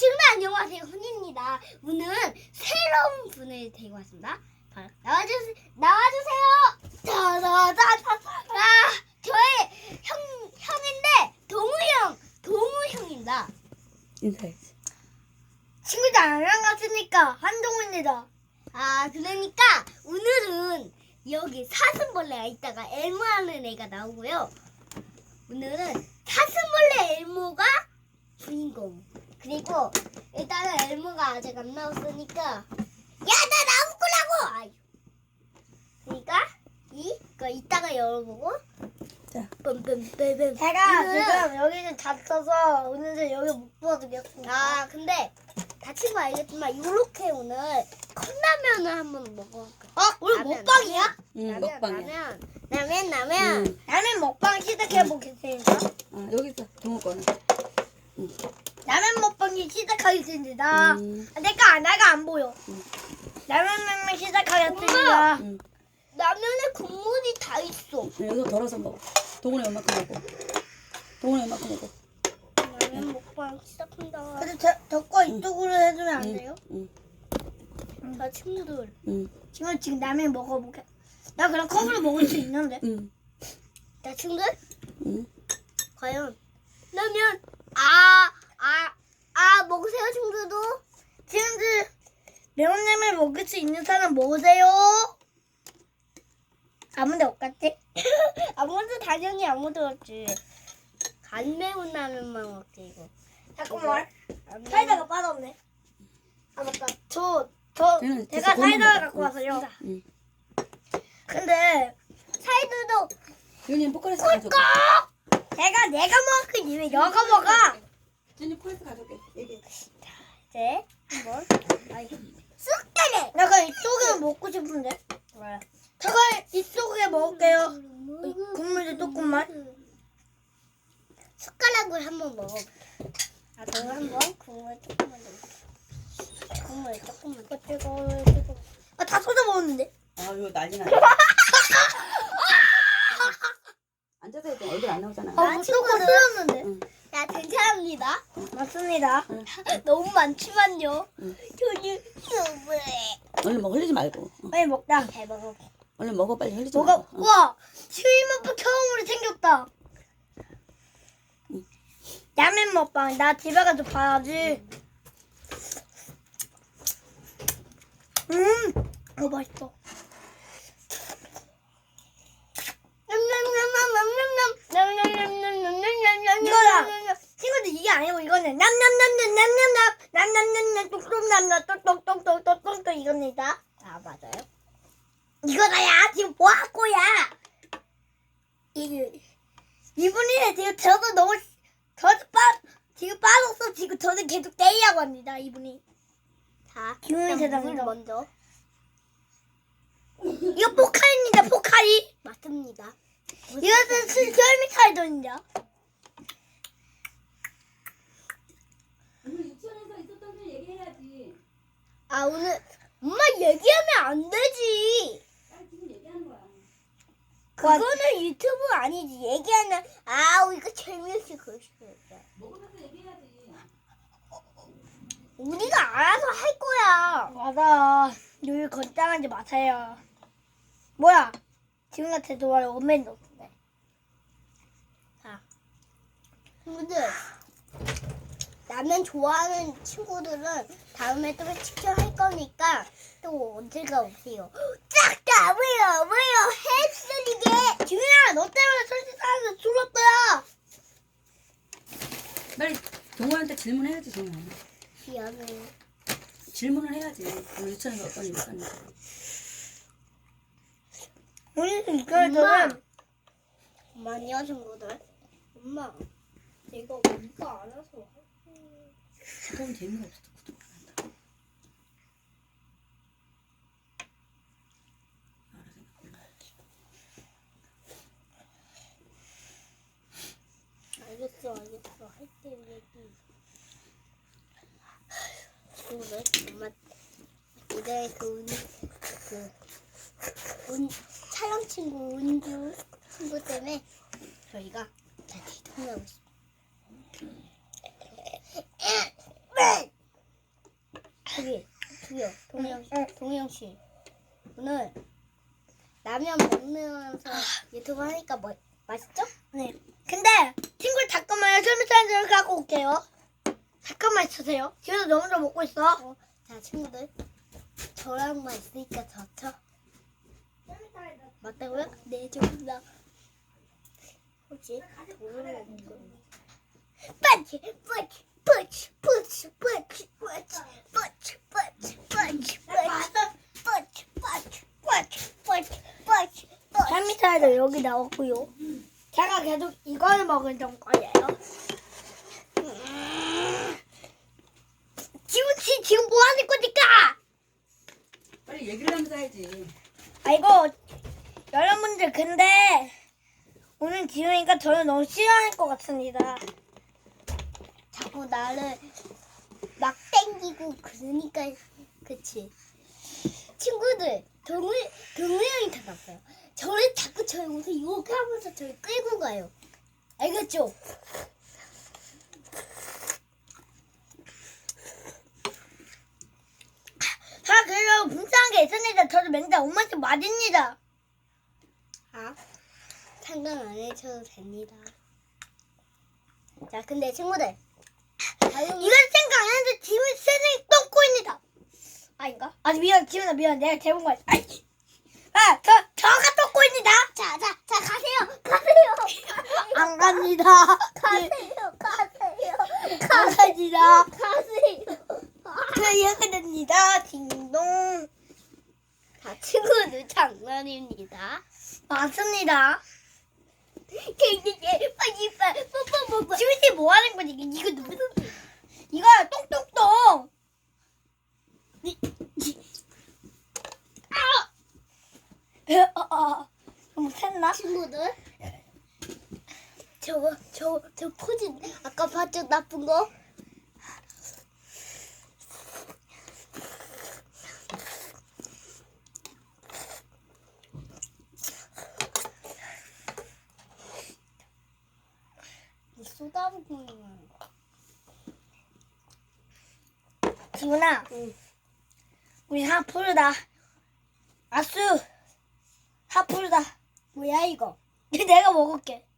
친구들 안녕하세요 훈입니다. 오늘은 새로운 분을 데리고 왔습니다. 나와주세요. 나와주세요. 자자자자. 아 저의 형 형인데 동우 형 동우 형입니다. 인사해야지. 친구들 안녕하십니까 한동우입니다. 아 그러니까 오늘은 여기 사슴벌레가 있다가 엘모하는 애가 나오고요. 오늘은 사슴벌레 엘모가 주인공. 그리고 일단은 엘모가 아직 안 나왔으니까 야 나 나올 거라고. 아유. 그러니까 이거 이따가 열어보고. 자. 뻔뻔뻔뻔. 제가 지금 여기는 다쳐서 오늘은 여기 못 보여드렸습니다. 아 근데 다친 거 알겠지만 이렇게 오늘 컵라면을 한번 먹어볼까? 어? 오늘 라면, 먹방이야? 응, 라면, 먹방이야. 라면 라면 라면 응. 라면 먹방 시작해보겠습니다. 아, 여기 있어. 동호 거는. 라면 먹방이 시작하겠습니다. 음, 아, 내가 안, 내가 안 보여. 음. 라면 먹방 시작하겠습니다. 음. 라면에 국물이 다 있어. 여기서 덜어서 먹어. 동훈이 얼마큼 먹고. 동훈이 얼마큼 먹고. 라면 먹방 시작한다. 근데 저, 저거 이쪽으로 해주면 안 응, 돼요? 응, 자 친구들 응, 지금 지금 라면 먹어보게. 나 그럼 컵으로 먹을 수 있는데. 응, 자 친구들 응. 과연 라면 아 아 아 먹으세요 친구들도 지금들 매운 라면 먹을 수 있는 사람 먹으세요. 아무데 없겠지? 아무도 당연히 아무도 없지. 간 매운 라면만 먹지 이거. 잠깐만. 안 매운- 사이다가 빠졌네. 아 맞다. 저, 저 응, 제가 사이다를 그만 갖고. 와서요. 응. 근데 사이드도 지훈이는 포카리스 가져올게. 제가 내가 먹기 위해 여가 먹어. 지훈이 포카리스 가져올게. 얘기해. 이제 한번 아이 쑥다리. 내가 이쪽에 먹고 싶은데. 뭐야? 제가 이쪽에 먹을게요. 국물도 조금만. 숟가락을 한번 먹어. 아, 저 한번 국물 조금만 더. 국물 조금만 더. 뜨거워, 뜨거워. 아, 다 쏟아 먹었는데. 아, 이거 난리 나네. 앉아서 해도 얼굴 안 나오잖아. 아, 물 조금 흘렀는데. 응. 야, 괜찮습니다. 맞습니다. 너무 많지만요. 응. 저는 너무해. 얼른 먹어, 흘리지 말고. 어, 빨리 먹자. 잘 먹어. 얼른 먹어, 빨리 흘리지 뭐가, 말고. 어. 우와! 스위머프 처음으로 생겼다. 라면 먹방. 나 집에 가서 봐야지. 음! 어, 맛있어. 이거야. 친구들 이게 아니고 이거는 남남남남남남남 남남남남 똑똑남남 이겁니다. 아, 맞아요? 이거다야 지금 뭐 할 거야? 이 이분이 지금 저도 너무 저도 빠 지금 빠졌어 지금 저는 계속 떼이라고 합니다 이분이 자, 기운이 세상이다. 먼저. 이거 포카리입니다 포카리 맞습니다. 이것은 유치원에서 있었던 일 얘기해야지. 아, 오늘 엄마 얘기하면 안 되지. 빨리 지금 얘기하는 거야. 그거는 유튜브 아니지. 얘기하면 아우 이거 재미없이 그럴 수 있어. 우리가 알아서 할 거야. 맞아 여기 거창하지 마세요 뭐야 지금 같은 도와를 오면 넣었네 친구들 라면 좋아하는 친구들은 다음에 또 치킨 할 거니까 또 언제가 오세요. 짝다 왜요 왜요 햄스터리게 지민아 너 때문에 설치사에서 줄었다 빨리 동호한테 질문해야지, 정말. 미안해. 질문을 해야지. 오늘 유치원에서 어떤 일이 있었는지. 우리는 엄마. 이거는 엄마요 친구들. 엄마 내가 우리가 알아서 그건 재미가 한다. 알겠어 알겠어 할 때 얘기. 친구들 엄마 이제 그운 그 운, 촬영 친구 운주 친구 때문에 저희가 다시 통화하고 있습니 저기 저기요 동영 동영 씨 오늘 라면 먹으면서 유튜브 하니까 뭐, 맛있죠? 네. 근데 친구를 잠깐만요. 설미사님들 갖고 올게요. 잠깐만 있으세요. 집에서 너무 잘 먹고 있어. 어, 자 친구들 저랑만 있으니까 좋죠? 맞다고요? 네 좋습니다. 혹시 모르는 거? 뿌치 뿌치 뿌치 뿌치 뿌치 뿌치 뿌치 설미사도 여기 나왔고요. 제가 계속 이걸 먹을 거예요. 지금 지- 지금 뭐 하는 거니까? 빨리 얘기를 하면서 해야지. 아이고 여러분들 근데 오늘 지우니까 저는 너무 싫어할 것 같습니다. 자꾸 나를 막 땡기고 그러니까 그치 친구들 동우 동우 형이 다 났어요 저를 자꾸 저희 옷을 이렇게 하면서 저를 끌고 가요 알겠죠? 자 그래서 분명한 게 있습니다. 저도 맨날 엄마한테 맞습니다. 아 상관 안 해줘도 됩니다 자 근데 친구들 이건 생각 안 했는데 지금 세상이 똥꼬입니다. 아닌가? 아 미안 지훈아 미안 내가 잘못 말. 아이 아저 저가 똥꼬입니다. 자자자 가세요 갑니다. 가세요 가세요 안 갑니다. 가세요 됩니다. 딩동. 자 친구들 장난입니다 맞습니다. 개개개 빨리 빨리 뽀뽀뽀뽀 지훈이 뭐 하는 거지? 이거 누구? 이거 똥똥똥. 이- 이- 아! 어, 어. 못했나? 친구들 저거 저저 포즈 아까 봤죠 나쁜 거 쏟아부는 지훈아, 우리 하프르다. 아수, 하프르다. 뭐야 이거 내가 먹을게.